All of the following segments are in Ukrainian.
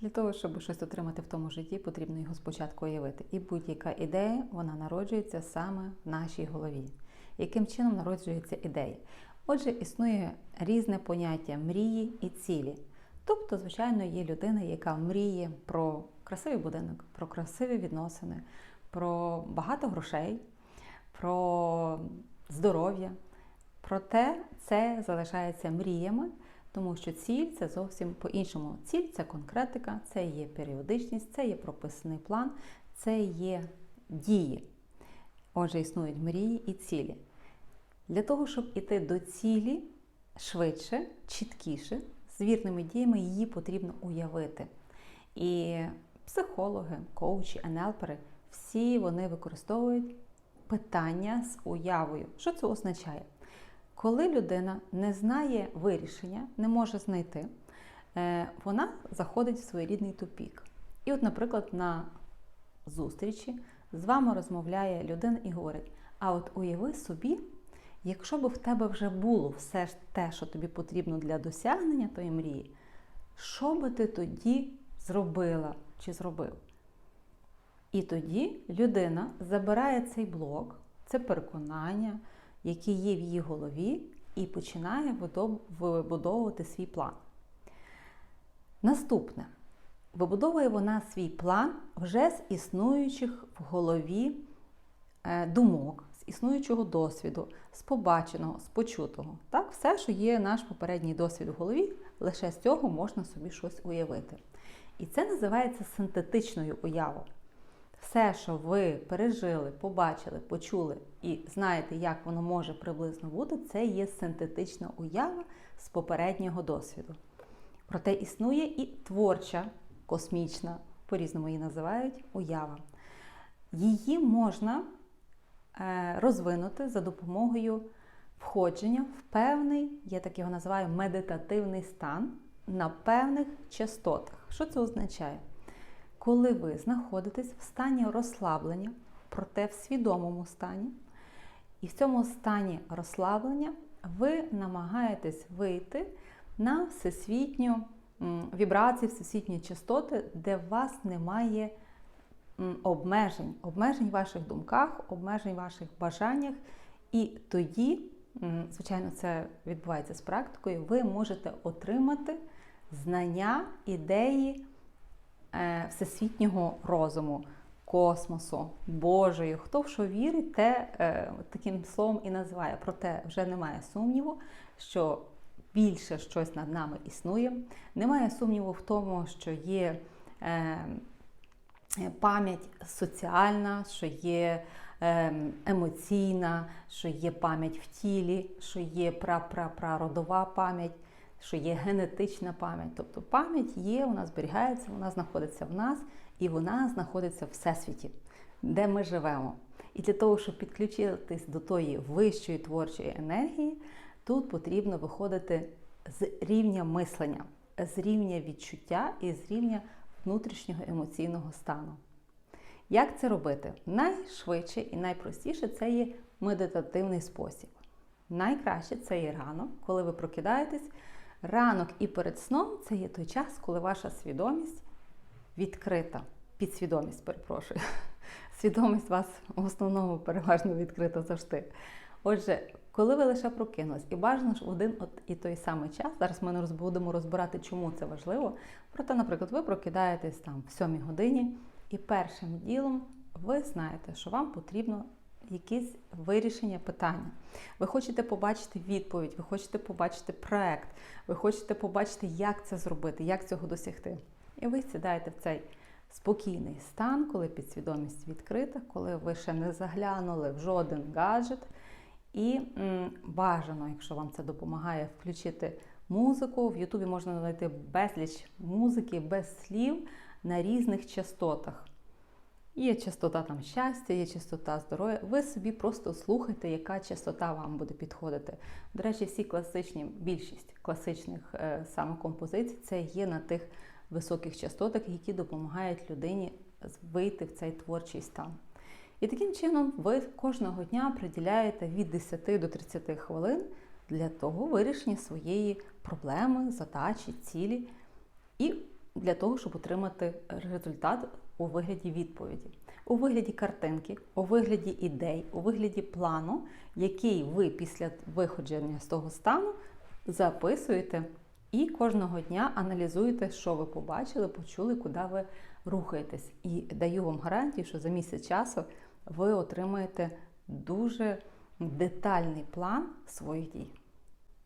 Для того, щоб щось отримати в тому житті, потрібно його спочатку уявити. І будь-яка ідея вона народжується саме в нашій голові. Яким чином народжується ідея? Отже, існує різне поняття мрії і цілі. Тобто, звичайно, є людина, яка мріє про красивий будинок, про красиві відносини, про багато грошей, про здоров'я. Проте це залишається мріями, тому що ціль це зовсім по-іншому. Ціль це конкретика, це є періодичність, це є прописаний план, це є дії. Отже, існують мрії і цілі. Для того, щоб іти до цілі швидше, чіткіше, з вірними діями її потрібно уявити. І психологи, коучі, енелпери всі вони використовують питання з уявою. Що це означає? Коли людина не знає вирішення, не може знайти, е, вона заходить в своєрідний тупік. І, от, наприклад, на зустрічі з вами розмовляє людина і говорить: а от уяви собі, якщо б в тебе вже було все те, що тобі потрібно для досягнення тої мрії, що би ти тоді зробила чи зробив? І тоді людина забирає цей блок, це переконання, які є в її голові, і починає вибудовувати свій план. Наступне. Вибудовує вона свій план вже з існуючих в голові е, думок, з існуючого досвіду, з побаченого, з почутого. Так, Все, що є наш попередній досвід в голові, лише з цього можна собі щось уявити. І це називається синтетичною уявою. Все, що ви пережили, побачили, почули і знаєте, як воно може приблизно бути, це є синтетична уява з попереднього досвіду. Проте існує і творча, космічна, по-різному її називають, уява. Її можна е, розвинути за допомогою входження в певний, я так його називаю, медитативний стан на певних частотах. Що це означає? Коли ви знаходитесь в стані розслаблення, проте в свідомому стані, і в цьому стані розслаблення ви намагаєтесь вийти на всесвітню вібрації, всесвітні частоти, де у вас немає обмежень, обмежень в ваших думках, обмежень в ваших бажаннях. І тоді, звичайно, це відбувається з практикою, ви можете отримати знання, ідеї. Е, всесвітнього розуму, космосу, Божою. Хто в що вірить, те е, таким словом і називає. Проте вже немає сумніву, що більше щось над нами існує. Немає сумніву в тому, що є е, пам'ять соціальна, що є емоційна, що є пам'ять в тілі, що є прапрапрародова пам'ять що є генетична пам'ять. Тобто пам'ять є, вона зберігається, вона знаходиться в нас і вона знаходиться в всесвіті, де ми живемо. І для того, щоб підключитись до тої вищої творчої енергії, тут потрібно виходити з рівня мислення, з рівня відчуття і з рівня внутрішнього емоційного стану. Як це робити? Найшвидше і найпростіше це є медитативний спосіб. Найкраще це є ранок, коли ви прокидаєтесь, Ранок і перед сном це є той час, коли ваша свідомість відкрита. Підсвідомість, перепрошую. Свідомість вас в основному переважно відкрита завжди. Отже, коли ви лише прокинулись, і бажано ж в один от і той самий час, зараз ми не будемо розбирати, чому це важливо. Проте, наприклад, ви прокидаєтесь там в 7 годині, і першим ділом ви знаєте, що вам потрібно якісь вирішення питання. Ви хочете побачити відповідь, ви хочете побачити проект, ви хочете побачити, як це зробити, як цього досягти. І ви сідаєте в цей спокійний стан, коли підсвідомість відкрита, коли ви ще не заглянули в жоден гаджет. І м, бажано, якщо вам це допомагає, включити музику. В Ютубі можна знайти безліч музики без слів на різних частотах. Є частота там щастя, є частота здоров'я. Ви собі просто слухайте, яка частота вам буде підходити. До речі, всі класичні, більшість класичних е, саме композицій це є на тих високих частотах, які допомагають людині вийти в цей творчий стан. І таким чином ви кожного дня приділяєте від 10 до 30 хвилин для того вирішення своєї проблеми, задачі, цілі. І для того, щоб отримати результат у вигляді відповіді, у вигляді картинки, у вигляді ідей, у вигляді плану, який ви після виходження з того стану записуєте і кожного дня аналізуєте, що ви побачили, почули, куди ви рухаєтесь. І даю вам гарантію, що за місяць часу ви отримаєте дуже детальний план своїх дій.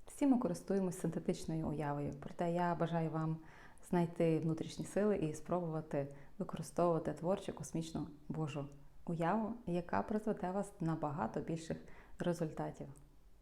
Всі ми користуємося синтетичною уявою, проте я бажаю вам знайти внутрішні сили і спробувати використовувати творчу космічну Божу уяву, яка призведе вас набагато більших результатів.